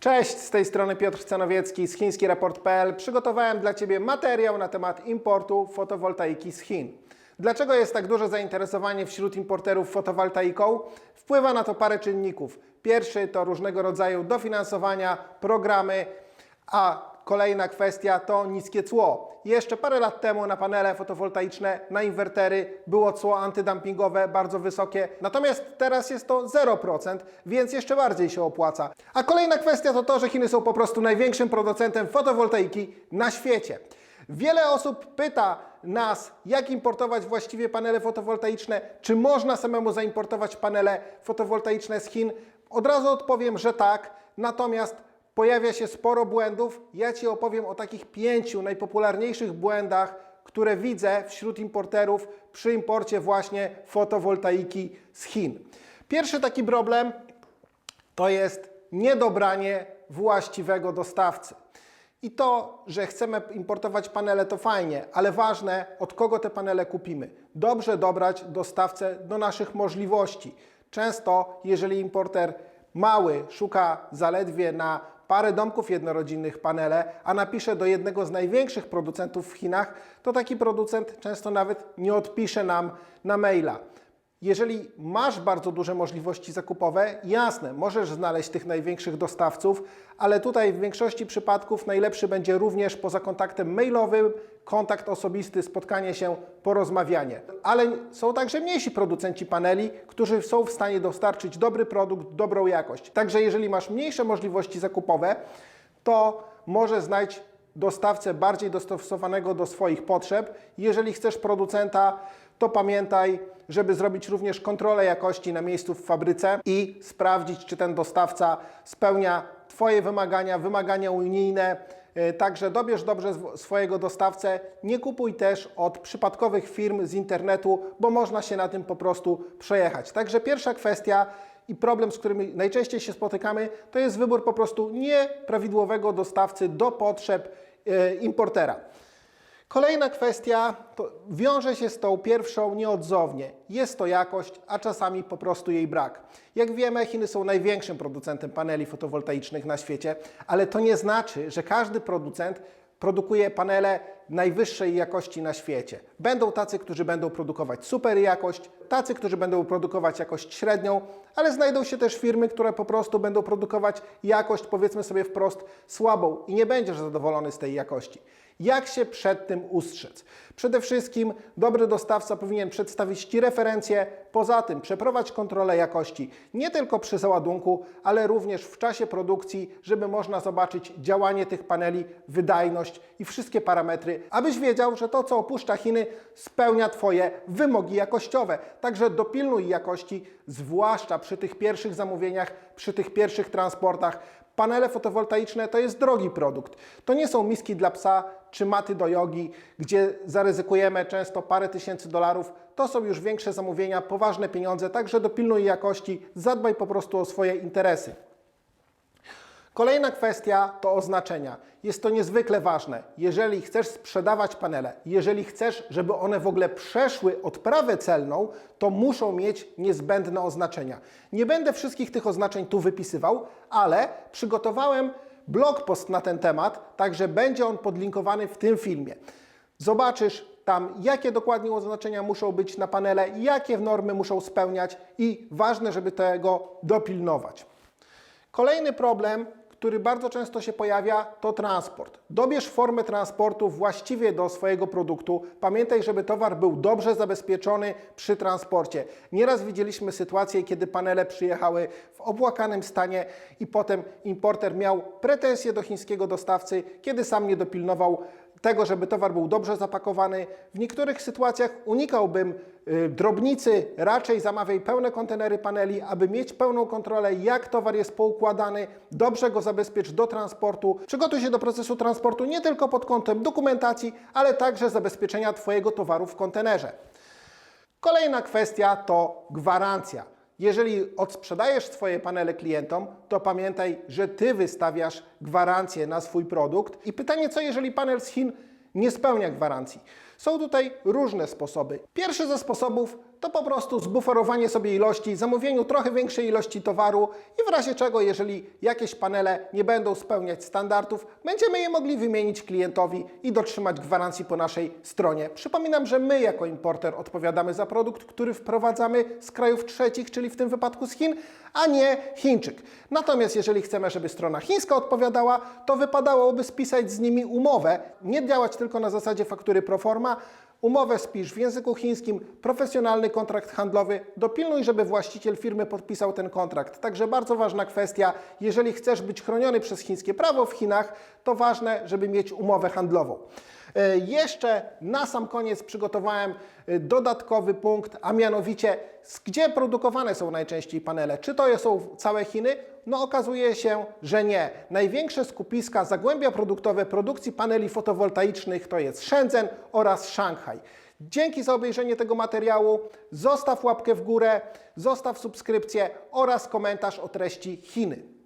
Cześć, z tej strony Piotr Cenowiecki z chińskireport.pl. Przygotowałem dla Ciebie materiał na temat importu fotowoltaiki z Chin. Dlaczego jest tak duże zainteresowanie wśród importerów fotowoltaiką? Wpływa na to parę czynników. Pierwszy to różnego rodzaju dofinansowania, programy, a kolejna kwestia to niskie cło. Jeszcze parę lat temu na panele fotowoltaiczne, na inwertery było cło antydumpingowe bardzo wysokie, natomiast teraz jest to 0%, więc jeszcze bardziej się opłaca. A kolejna kwestia to to, że Chiny są po prostu największym producentem fotowoltaiki na świecie. Wiele osób pyta nas, jak importować właściwie panele fotowoltaiczne, czy można samemu zaimportować panele fotowoltaiczne z Chin. Od razu odpowiem, że tak, natomiast pojawia się sporo błędów. Ja Ci opowiem o takich pięciu najpopularniejszych błędach, które widzę wśród importerów przy imporcie właśnie fotowoltaiki z Chin. Pierwszy taki problem to jest niedobranie właściwego dostawcy. I to, że chcemy importować panele, to fajnie, ale ważne, od kogo te panele kupimy. Dobrze dobrać dostawcę do naszych możliwości. Często, jeżeli importer mały szuka zaledwie na parę domków jednorodzinnych panele, a napisze do jednego z największych producentów w Chinach, to taki producent często nawet nie odpisze nam na maila. Jeżeli masz bardzo duże możliwości zakupowe, jasne, możesz znaleźć tych największych dostawców, ale tutaj w większości przypadków najlepszy będzie również poza kontaktem mailowym kontakt osobisty, spotkanie się, porozmawianie. Ale są także mniejsi producenci paneli, którzy są w stanie dostarczyć dobry produkt, dobrą jakość. Także jeżeli masz mniejsze możliwości zakupowe, to może znajdź dostawcę bardziej dostosowanego do swoich potrzeb. Jeżeli chcesz producenta, to pamiętaj, żeby zrobić również kontrolę jakości na miejscu w fabryce i sprawdzić, czy ten dostawca spełnia Twoje wymagania, wymagania unijne. E, Także dobierz dobrze sw- swojego dostawcę. Nie kupuj też od przypadkowych firm z internetu, bo można się na tym po prostu przejechać. Także pierwsza kwestia i problem, z którym najczęściej się spotykamy, to jest wybór po prostu nieprawidłowego dostawcy do potrzeb importera. Kolejna kwestia wiąże się z tą pierwszą nieodzownie. Jest to jakość, a czasami po prostu jej brak. Jak wiemy, Chiny są największym producentem paneli fotowoltaicznych na świecie, ale to nie znaczy, że każdy producent produkuje panele najwyższej jakości na świecie. Będą tacy, którzy będą produkować super jakość, tacy, którzy będą produkować jakość średnią, ale znajdą się też firmy, które po prostu będą produkować jakość, powiedzmy sobie wprost, słabą i nie będziesz zadowolony z tej jakości. Jak się przed tym ustrzec? Przede wszystkim dobry dostawca powinien przedstawić Ci referencje, poza tym przeprowadź kontrolę jakości nie tylko przy załadunku, ale również w czasie produkcji, żeby można zobaczyć działanie tych paneli, wydajność i wszystkie parametry, abyś wiedział, że to, co opuszcza Chiny, spełnia Twoje wymogi jakościowe. Także dopilnuj jakości, zwłaszcza przy tych pierwszych zamówieniach, przy tych pierwszych transportach. Panele fotowoltaiczne to jest drogi produkt. To nie są miski dla psa czy maty do jogi, gdzie zaryzykujemy często parę tysięcy dolarów. To są już większe zamówienia, poważne pieniądze, także dopilnuj jakości, zadbaj po prostu o swoje interesy. Kolejna kwestia to oznaczenia. Jest to niezwykle ważne. Jeżeli chcesz sprzedawać panele, jeżeli chcesz, żeby one w ogóle przeszły odprawę celną, to muszą mieć niezbędne oznaczenia. Nie będę wszystkich tych oznaczeń tu wypisywał, ale przygotowałem blog post na ten temat, także będzie on podlinkowany w tym filmie. Zobaczysz tam, jakie dokładnie oznaczenia muszą być na panele, jakie normy muszą spełniać i ważne, żeby tego dopilnować. Kolejny problem, który bardzo często się pojawia, to transport. Dobierz formę transportu właściwie do swojego produktu. Pamiętaj, żeby towar był dobrze zabezpieczony przy transporcie. Nieraz widzieliśmy sytuację, kiedy panele przyjechały w obłakanym stanie i potem importer miał pretensje do chińskiego dostawcy, kiedy sam nie dopilnował tego, żeby towar był dobrze zapakowany. W niektórych sytuacjach unikałbym y, drobnicy, raczej zamawiaj pełne kontenery paneli, aby mieć pełną kontrolę, jak towar jest poukładany, dobrze go zabezpiecz do transportu. Przygotuj się do procesu transportu nie tylko pod kątem dokumentacji, ale także zabezpieczenia Twojego towaru w kontenerze. Kolejna kwestia to gwarancja. Jeżeli odsprzedajesz swoje panele klientom, to pamiętaj, że Ty wystawiasz gwarancję na swój produkt. I pytanie, co jeżeli panel z Chin nie spełnia gwarancji? Są tutaj różne sposoby. Pierwszy ze sposobów to po prostu zbuferowanie sobie ilości, zamówieniu trochę większej ilości towaru i w razie czego, jeżeli jakieś panele nie będą spełniać standardów, będziemy je mogli wymienić klientowi i dotrzymać gwarancji po naszej stronie. Przypominam, że my jako importer odpowiadamy za produkt, który wprowadzamy z krajów trzecich, czyli w tym wypadku z Chin, a nie Chińczyk. Natomiast jeżeli chcemy, żeby strona chińska odpowiadała, to wypadałoby spisać z nimi umowę, nie działać tylko na zasadzie faktury pro Umowę spisz w języku chińskim, profesjonalny kontrakt handlowy. Dopilnuj, żeby właściciel firmy podpisał ten kontrakt. Także bardzo ważna kwestia, jeżeli chcesz być chroniony przez chińskie prawo w Chinach, to ważne, żeby mieć umowę handlową. E, Jeszcze na sam koniec przygotowałem e, dodatkowy punkt, a mianowicie gdzie produkowane są najczęściej panele. Czy to są całe Chiny? No okazuje się, że nie. Największe skupiska zagłębia produktowe produkcji paneli fotowoltaicznych to jest Shenzhen oraz Szanghaj. Dzięki za obejrzenie tego materiału. Zostaw łapkę w górę, zostaw subskrypcję oraz komentarz o treści Chiny.